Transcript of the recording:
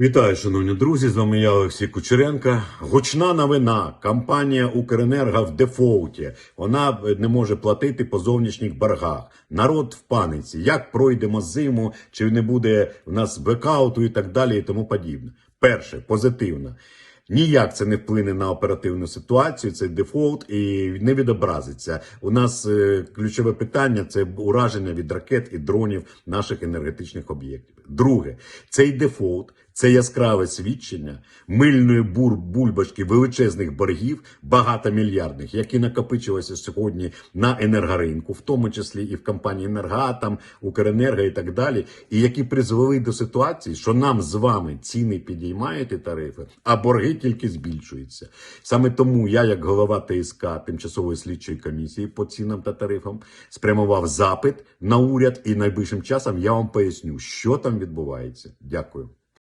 Вітаю, шановні друзі. З вами я Олексій Кучеренко. Гучна новина. Компанія Укренерго в дефолті. Вона е, не може платити по зовнішніх боргах. Народ в паниці. Як пройдемо зиму, чи не буде в нас бекауту і так далі, і тому подібне. Перше, позитивно. Ніяк це не вплине на оперативну ситуацію, це дефолт і не відобразиться. У нас е, ключове питання це ураження від ракет і дронів наших енергетичних об'єктів. Друге, цей дефолт це яскраве свідчення мильної бур бульбашки величезних боргів, багатомільярдних, які накопичилися сьогодні на енергоринку, в тому числі і в компанії «Енергоатом», Укренерго і так далі, і які призвели до ситуації, що нам з вами ціни підіймають і тарифи, а борги тільки збільшуються. Саме тому я, як голова ТСК тимчасової слідчої комісії по цінам та тарифам, спрямував запит на уряд, і найближчим часом я вам поясню, що там відбувається. Дякую.